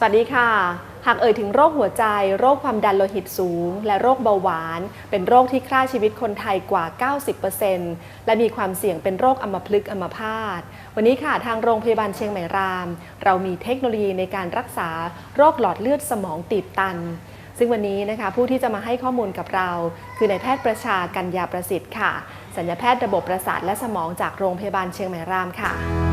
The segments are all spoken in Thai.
สวัสดีค่ะ หากเอ่ยถึงโรคหัวใจ โรคความดันโลหิตสูง และโรคเบาหวาน เป็นโรคที่ฆ่าชีวิตคนไทยกว่า 90%และมีความเสี่ยงเป็นโรคอัมพฤกษ์อัมพาต วันนี้ค่ะทางโรงพยาบาลเชียงใหม่ราม เรามีเทคโนโลยีในการรักษาโรคหลอดเลือดสมองตีบตัน ซึ่งวันนี้นะคะผู้ที่จะมาให้ข้อมูลกับเรา คือนายแพทย์ประชากัญญาประสิทธิ์ค่ะ สัญญาแพทย์ระบบประสาทและสมองจากโรงพยาบาลเชียงใหม่รามค่ะ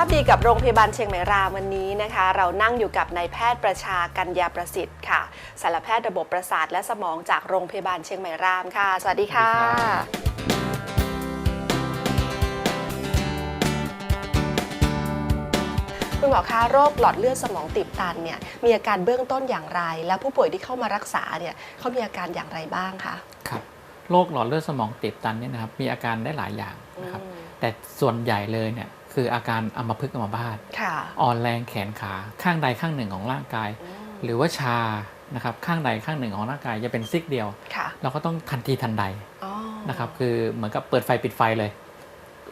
าพดีกับโรงพยาบาลเชียงใหม่รามวันนี้นะคะ เรานั่งอยู่กับนายแพทย์ประชากัญญาประสิทธิ์ค่ะสารแพทย์ระบบประสาทและสมองจากโรงพยาบาลเชียงใหม่รามค่ะ สวัสดีค่ะสวัสดีครับคุณหมอคะโรคหลอดเลือดสมองตีบตันเนี่ยมีอาการเบื้องต้นอย่างไร แล้วผู้ป่วยที่เข้ามารักษาเนี่ยเขามีอาการอย่างไรบ้างคะครับโรคหลอดเลือดสมองตีบตันเนี่ยนะครับมีอาการได้หลายอย่างนะครับอืมแต่ส่วนใหญ่เลยเนี่ย คืออาการอัมพฤกษ์อัมพาตค่ะอ่อนแรงแขนขาข้างใดข้างหนึ่งของร่างกายอืมหรือว่าชานะครับข้างใดข้างหนึ่งของร่างกายจะเป็นซิกเดียวค่ะเราก็ต้องทันทีทันใดอ๋อนะครับคือเหมือนกับเปิดไฟปิดไฟเลย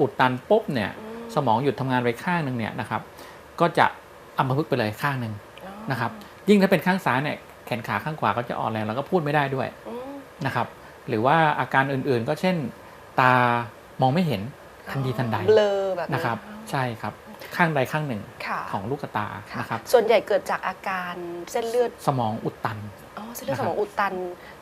อุดตันปุ๊บเนี่ยอืมสมองหยุดทำงานไปข้างหนึ่งเนี่ยนะครับก็จะอัมพฤกษ์ไปเลยข้างหนึ่งอ๋อนะครับยิ่งถ้าเป็นข้างซ้ายเนี่ยแขนขาข้างขวาก็จะอ่อนแรงแล้วก็พูดไม่ได้ด้วยอืมนะครับหรือว่าอาการอื่นๆก็เช่น ตามองไม่เห็น ทันทีทันใดเบลอแบบนะครับ ใช่ครับข้างใดข้างหนึ่งค่ะของลูกตาค่ะนะครับส่วนใหญ่เกิดจากอาการเส้นเลือดสมองอุดตันอ๋อเส้นเลือดนะคสรับมองอุดตัน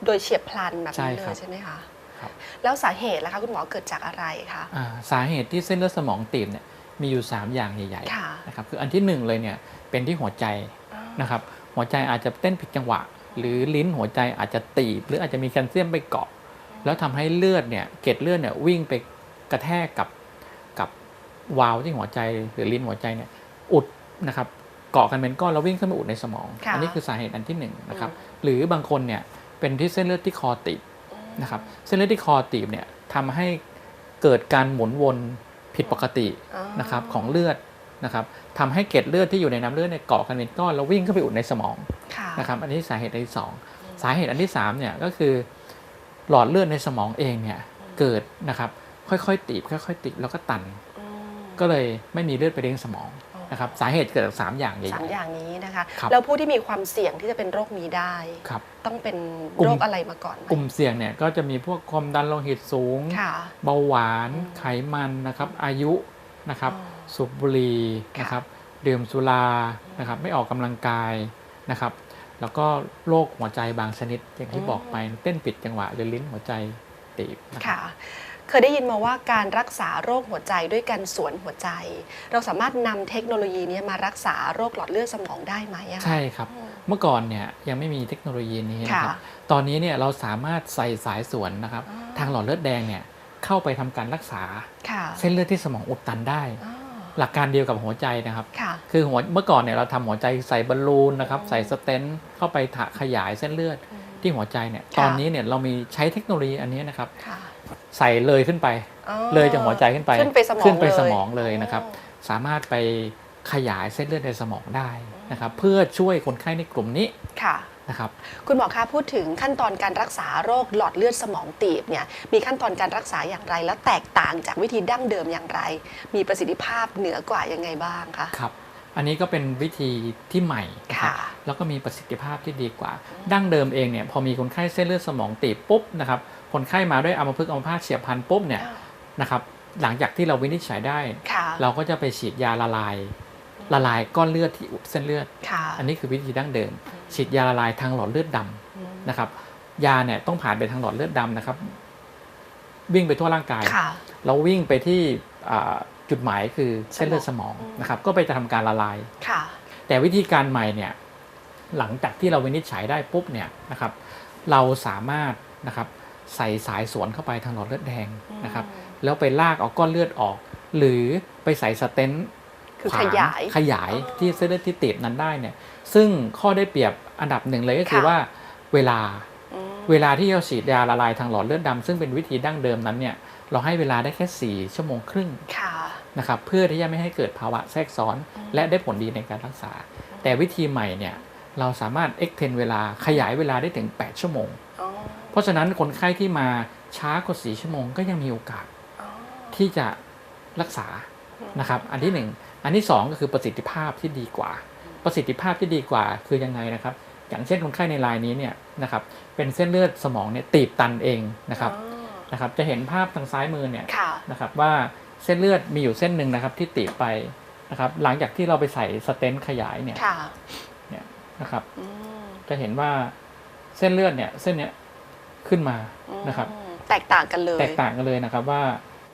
โดยเฉียบพลันแบบใช่นี้เลครัยบใช่ไหมคะครับแล้วสาเหตุล่ะคะคุณหมอเกิดจากอะไรคะอ่าสาเหตุที่เส้นเลือดสมองตีบเนี่ยมีอยู่ 3 อย่างใหญ่ค่ะๆนะครับคืออันที่ 1 เลยเนี่ยเป็นที่หัวใจอ๋อนะครับหัวใจอาจจะเต้นผิดจังหวะ หรือลิ้นหัวใจอาจจะตีบ หรืออาจจะมีแคลเซียมไปเกาะ แล้วทำให้เลือดเนี่ยเกล็ดเลือดเนี่ยวิ่งไปกระแทกกับกับ วาล์วที่หัวใจหรือลิ้นหัวใจเนี่ยอุดนะครับเกาะกันเป็นก้อนแล้ววิ่งขึ้นมาอุดในสมองค่ะอันี้คือสาเหตุอันที่หนึ่งนะครับอืมหรือบางคนเนี่ยเป็นที่เส้นเลือดที่คอตีบนะครับเส้นเลือดที่คอตีบเนี่ยทำให้เกิดการหมุนวนผิดปกติอ๋อนะครับของเลือดนะครับทำให้เกล็ดเลือดที่อยู่ในน้ำเลือดเนี่ยเกาะกันเป็นก้อนแล้ววิ่งขึ้นไปอุดในสมองค่ะนะครับอันนี้สาเหตุอันที่สองสาเหตุอันที่สามเนี่ยก็คือหลอดเลือดในสมองเองเนี่ยเกิดนะครับค่อยๆตีบค่อยๆติดแล้วก็ตันอืม ก็เลยไม่มีเลือดไปเลี้ยงสมองอ๋อนะครับสาเหตุเกิดจากสามอย่างใหญ่สามอย่างนี้นะคะครับแล้วผู้ที่มีความเสี่ยงที่จะเป็นโรคนี้ได้ๆครับต้องเป็นกลุ่มโรคอะไรมาก่อนไหมกลุ่มเสี่ยงเนี่ยก็จะมีพวกความดันโลหิตสูงค่ะเบาหวานอืมไขมันนะครับ อายุนะครับอ๋อสูบบุหรี่ค่ะนะครับดื่มสุรานะครับไม่ออกกำลังกายนะครับ แล้วก็โรคหัวใจบางชนิดอย่างที่บอกไปเต้นผิดจังหวะหรือลิ้นหัวใจ ตีบนะครับค่ะเคยได้ยินมาว่าการรักษาโรคหัวใจด้วยการสวนหัวใจ เราสามารถนำเทคโนโลยีนี้มารักษาโรคหลอดเลือดสมองได้ไหมอะคะใช่ครับอืมเมื่อก่อนเนี่ยยังไม่มีเทคโนโลยีนี้นะครับค่ะตอนนี้เนี่ยเราสามารถใส่สายสวนนะครับอ๋อทางหลอดเลือดแดงเนี่ยเข้าไปทำการรักษาค่ะเส้นเลือดที่สมองอุดตันได้อ๋อหลักการเดียวกับหัวใจนะครับค่ะคือหัวเมื่อก่อนเนี่ยเราทำหัวใจใส่บอลลูนนะครับอืมใส่สเตนต์เข้าไปถะขยายเส้นเลือด ที่หัวใจเนี่ยค่ะตอนนี้เนี่ยเรามีใช้เทคโนโลยีอันนี้นะครับค่ะใส่เลยขึ้นไปอ๋อเลยจากหัวใจขึ้นไปขึ้นไปสมองขึ้นไปเลยสมองเลยนะครับอ๋อสามารถไปขยายเส้นเลือดในสมองได้นะครับ เพื่อช่วยคนไข้ในกลุ่มนี้ค่ะนะครับคุณหมอคะพูดถึงขั้นตอนการรักษาโรคหลอดเลือดสมองตีบเนี่ยมีขั้นตอนการรักษาอย่างไร และแตกต่างจากวิธีดั้งเดิมอย่างไร มีประสิทธิภาพเหนือกว่ายังไงบ้างคะครับ อันนี้ก็เป็นวิธีที่ใหม่นะครับค่ะแล้วก็มีประสิทธิภาพที่ดีกว่า ดั้งเดิมเองเนี่ยพอมีคนไข้เส้นเลือดสมองตีบปุ๊บนะครับคนไข้มาด้วยอัมพฤกษ์อัมพาตเฉียบพลันปุ๊บเนี่ยนะครับหลังจากที่เราวินิจฉัยได้ค่ะเราก็จะไปฉีดยาละลายละลายก้อนเลือดที่อุดเส้นเลือดค่ะอันนี้คือวิธีดั้งเดิม ฉีดยาละลายทางหลอดเลือดดำอืมนะครับ ยาเนี่ยต้องผ่านไปทางหลอดเลือดดำนะครับ วิ่งไปทั่วร่างกายค่ะแล้ววิ่งไปที่อ่า จุดหมายคือเส้นเลือดสมองอืมนะครับ ก็ไปจะทำการละลายค่ะแต่วิธีการใหม่เนี่ยหลังจากที่เราวินิจฉัยได้ปุ๊บเนี่ยนะครับ เราสามารถนะครับใส่สายสวนเข้าไปทางหลอดเลือดแดงนะครับ แล้วไปลากเอาก้อนเลือดออก หรือไปใส่สเตนต์คือขวขงยายขยายอ๋อที่เส้นเลือดที่ตีบนั้นได้เนี่ย ซึ่งข้อได้เปรียบอันดับหนึ่งเลยก็คือค่ะว่าเวลาอืมเวลาที่เราฉีดยาละลายทางหลอดเลือดดำซึ่งเป็นวิธีดั้งเดิมนั้นเนี่ยเราให้เวลาได้แค่ 4 ชั่วโมงครึ่งค่ะ นะครับเพื่อที่จะไม่ให้เกิดภาวะแทรกซ้อนอืมและได้ผลดีในการรักษา แต่วิธีใหม่เนี่ยเราสามารถ extend เวลาขยายเวลาได้ถึง 8 ชั่วโมงอ๋อเพราะฉะนั้นคนไข้ที่มาช้ากว่า4ชั่วโมงก็ยังมีโอกาสอ๋อที่จะรักษานะครับ อันที่หนึ่งอันที่สองก็คือประสิทธิภาพที่ดีกว่า ประสิทธิภาพที่ดีกว่าคือยังไงนะครับ อย่างเช่นคนไข้ในรายนี้เนี่ยนะครับเป็นเส้นเลือดสมองเนี่ยตีบตันเองนะครับอ๋อนะครับ จะเห็นภาพทางซ้ายมือเนี่ยค่ะนะครับว่า เส้นเลือดมีอยู่เส้นหนึ่งนะครับ ที่ตีบไปนะครับ หลังจากที่เราไปใส่สเตนต์ขยายเนี่ยค่ะนะครับอืมจะเห็นว่าเส้นเลือดเนี่ย เส้นเนี้ยขึ้นมานะครับอืมแตกต่างกันเลย แตกต่างกันเลยนะครับว่า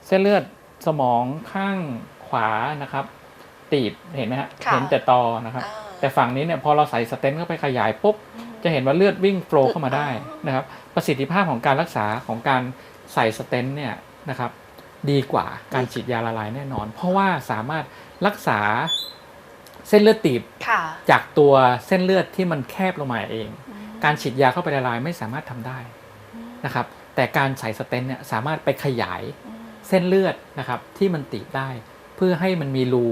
เส้นเลือดสมองข้างขวานะครับ ตีบเห็นไหมฮะค่ะเห็นแต่ตอนะครับอ่าแต่ฝั่งนี้เนี่ยพอเราใส่สเตนต์เข้าไปขยายปุ๊บจะเห็นว่าเลือดวิ่งโฟลว์เข้ามาได้นะครับ ประสิทธิภาพของการรักษาของการใส่สเตนต์เนี่ยนะครับ ดีกว่าการฉีดยาละลายแน่นอน เพราะว่าสามารถรักษาเส้นเลือดตีบค่ะจากตัวเส้นเลือดที่มันแคบลงมาเอง การฉีดยาเข้าไปละลายไม่สามารถทำได้นะครับ แต่การใส่สเตนต์เนี่ยสามารถไปขยายเส้นเลือดนะครับที่มันตีบได้ เพื่อให้มันมีรู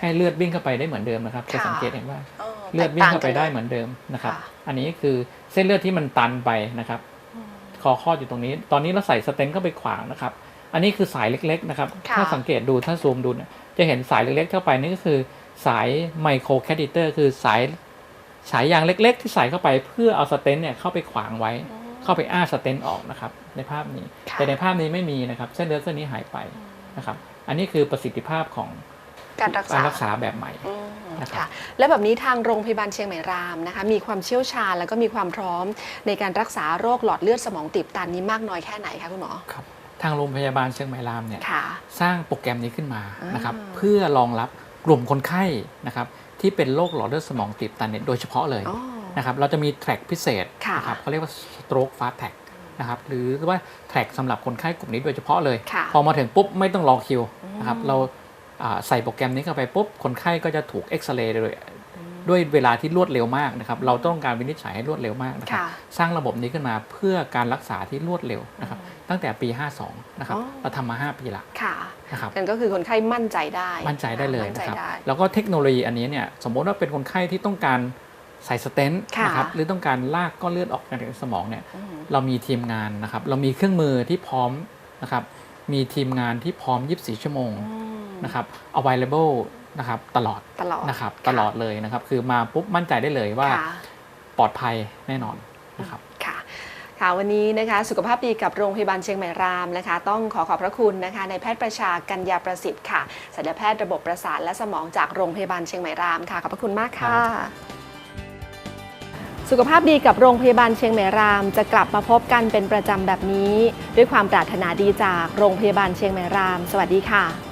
ให้เลือดวิ่งเข้าไปได้เหมือนเดิมนะครับจะค่ะสังเกตเห็นว่าอ๋อเลือดวิ่งเข้าไปแตกต่ได้กันลยเหมือนเดิมนะครับค่ะอันนี้คือเส้นเลือดที่มันตันไปนะครับอืมคอคลอดอยู่ตรงนี้ ตอนนี้เราใส่สเตนต์เข้าไปขวางนะครับ อันนี้คือสายเล็กๆนะครับค่ะถ้าสังเกตดูถ้าซูมดูเนี่ยจะเห็นสายเล็กๆ เข้าไปนี่ก็คือสายไมโครแคดิเตอร์คือสายสายยางเล็ก ๆ ที่ใส่เข้าไปเพื่อเอาสเตนต์เนี่ยเข้าไปขวางไว้ เข้าไปอ้าสเตนต์ออกนะครับ ในภาพนี้ค่ะแต่ในภาพนี้ไม่มีนะครับ เส้นเลือดเส้นนี้หายไปนะครับ อันนี้คือประสิทธิภาพของการรักการษารักษาแบบใหม่อืมนะครับค่ะและแบบนี้ทางโรงพยาบาลเชียงใหม่รามนะคะ มีความเชี่ยวชาญแล้วก็มีความพร้อมในการรักษาโรคหลอดเลือดสมองตีบตันนี้มากน้อยแค่ไหนคะคุณหมอครับทางโรงพยาบาลเชียงใหม่รามเนี่ยค่ะสร้างโปรแกรมนี้ขึ้นมานะครับอ่าเพื่อรองรับกลุ่มคนไข้นะครับที่เป็นโรคหลอดเลือดสมองตีบตันเนี่ยโดยเฉพาะเลยอ๋อนะครับเราจะมีแทร็กพิเศษค่ะนะครับเขาเรียกว่า stroke fast track นะครับหรือว่าแทร็กสำหรับคนไข้กลุ่มนี้โดยเฉพาะเลยค่ะพอมาถึงปุ๊บไม่ต้องรอคิวนะครับอืมเราอ่าใส่โปรแกรมนี้เข้าไปปุ๊บคนไข้ก็จะถูกเอ็กซเรย์เลย ด้วยเวลาที่รวดเร็วมากนะครับ เราต้องการวินิจฉัยให้รวดเร็วมากนะครับค่ะสร้างระบบนี้ขึ้นมาเพื่อการรักษาที่รวดเร็วนะครับ ตั้งแต่ปี 52 นะครับอ๋อเราทำมา 5 ปีละค่ะนะครับนั่นก็คือคนไข้มั่นใจได้ มั่นใจได้เลยมั่นนะใจครับได้แล้วก็เทคโนโลยีอันนี้เนี่ยสมมติว่าเป็นคนไข้ที่ต้องการใส่สเตนต์ค่ะนะครับหรือต้องการลากก้อนเลือดออกจากสมองเนี่ยอืมเรามีทีมงานนะครับ เรามีเครื่องมือที่พร้อมนะครับ มีทีมงานที่พร้อม 24 ชั่วโมงอืมนะครับ available นะครับตลอดตลอดนะครับตลอดเลยนะครับ คือมาปุ๊บมั่นใจได้เลยว่าค่ะปลอดภัยแน่นอนนะครับค่ะค่ะวันนี้นะคะสุขภาพดีกับโรงพยาบาลเชียงใหม่รามนะคะ ต้องขอขอบพระคุณนะคะในายแพทย์ประชากัญญาประสิทธิ์ค่ะศัลยแพทย์ระบบประสาทและสมองจากโรงพยาบาลเชียงใหม่รามค่ะขอบพระคุณมากค่ะ สุขภาพดีกับโรงพยาบาลเชียงใหม่ราม จะกลับมาพบกันเป็นประจำแบบนี้ ด้วยความปรารถนาดีจากโรงพยาบาลเชียงใหม่ราม สวัสดีค่ะ